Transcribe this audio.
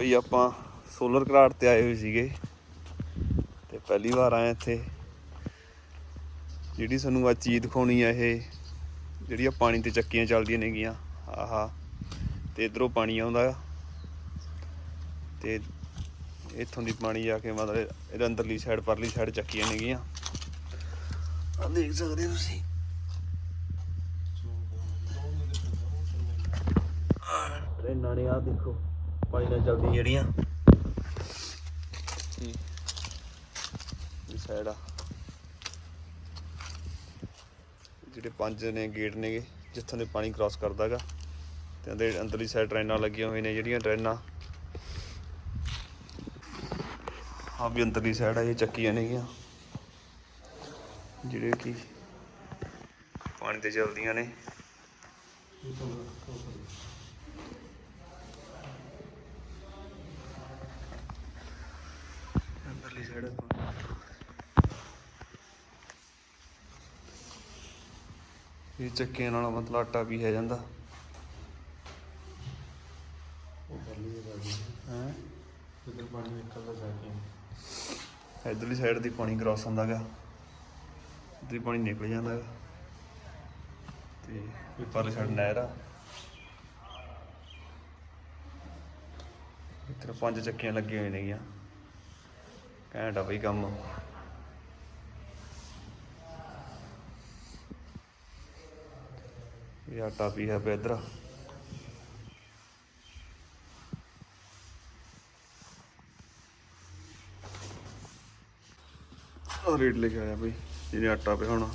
ਬਈ ਆਪਾਂ ਸੋਲਰ ਘਰਾਟ ਤੇ ਆਏ ਹੋਏ ਸੀਗੇ ਤੇ ਪਹਿਲੀ ਵਾਰ ਆਏ ਇੱਥੇ। ਜਿਹੜੀ ਸਾਨੂੰ ਆ ਚੀਜ਼ ਦਿਖਾਉਣੀ ਆ ਇਹ ਜਿਹੜੀਆਂ ਪਾਣੀ ਤੇ ਚੱਕੀਆਂ ਚੱਲਦੀਆਂ ਨੇਗੀਆਂ ਆਹਾ ਤੇ ਇਧਰੋਂ ਪਾਣੀ ਆਉਂਦਾ ਤੇ ਇੱਥੋਂ ਦੀ ਪਾਣੀ ਜਾ ਕੇ ਮਤਲਬ ਇਹਦੇ ਅੰਦਰਲੀ ਸਾਈਡ ਪਰਲੀ ਸਾਈਡ ਚੱਕੀਆਂ ਨੇਗੀਆਂ। ਆ ਦੇਖ ਸਕਦੇ ਹੋ ਤੁਸੀਂ। ਰੇਨਾਂ ਨੇ ਆ ਦੇਖੋ। ਪਾਣੀ ਨਾਲ ਚੱਲਦੀਆਂ ਜਿਹੜੀਆਂ। ਇਹ ਸਾਈਡ ਆ। ਜਿਹੜੇ ਪੰਜ ਨੇ ਗੇਟ ਨੇਗੇ ਜਿੱਥੋਂ ਦੇ ਪਾਣੀ ਕ੍ਰਾਸ ਕਰਦਾਗਾ ਤੇ ਅੰਦਰ ਅੰਦਰਲੀ ਸਾਈਡ ਟ੍ਰੇਨਾਂ ਲੱਗੀਆਂ ਹੋਈਆਂ ਨੇ ਜਿਹੜੀਆਂ ਟ੍ਰੇਨਾਂ ਆ ਵੀ ਅੰਦਰਲੀ ਸਾਈਡ ਆ ਇਹ ਚੱਕੀਆਂ ਨੇਗੀਆਂ। ਜਿਹੜੇ ਕਿ ਪਾਣੀ ਤੇ ਚੱਲਦੀਆਂ ਨੇ। ਸਾਈਡ ਇਹ ਚੱਕੀਆਂ ਨਾਲ ਮਤਲਬ ਆਟਾ ਵੀ ਹੈ ਜਾਂਦਾ। ਹੈ? ਇਧਰ ਪਾਣੀ ਨਿਕਲਦਾ ਜਾ ਕੇ। ਇਧਰਲੀ ਸਾਈਡ ਦੀ ਪਾਣੀ ਕ੍ਰਾਸ ਹੁੰਦਾਗਾ ਇਧਰਲੀ ਪਾਣੀ ਨਿਕਲ ਜਾਂਦਾ ਗਾ। ਤੇ ਇਹ ਪਰਲੀ ਸਾਈਡ ਨਹਿਰ ਆ। ਇੱਧਰ ਪੰਜ ਚੱਕੀਆਂ ਲੱਗੀਆਂ ਹੋਈਆਂ ਨੇਗੀਆਂ। ਘੈਂਟ ਆ ਬਈ ਕੰਮ। ਇਹ ਆਟਾ ਵੀ ਪਿਆ ਇੱਧਰ। ਰੇਟ ਲਿਖਿਆ ਕੇ ਬਈ, ਜਿਹਨੇ ਆਟਾ ਪਿਆ ਹੋਣਾ।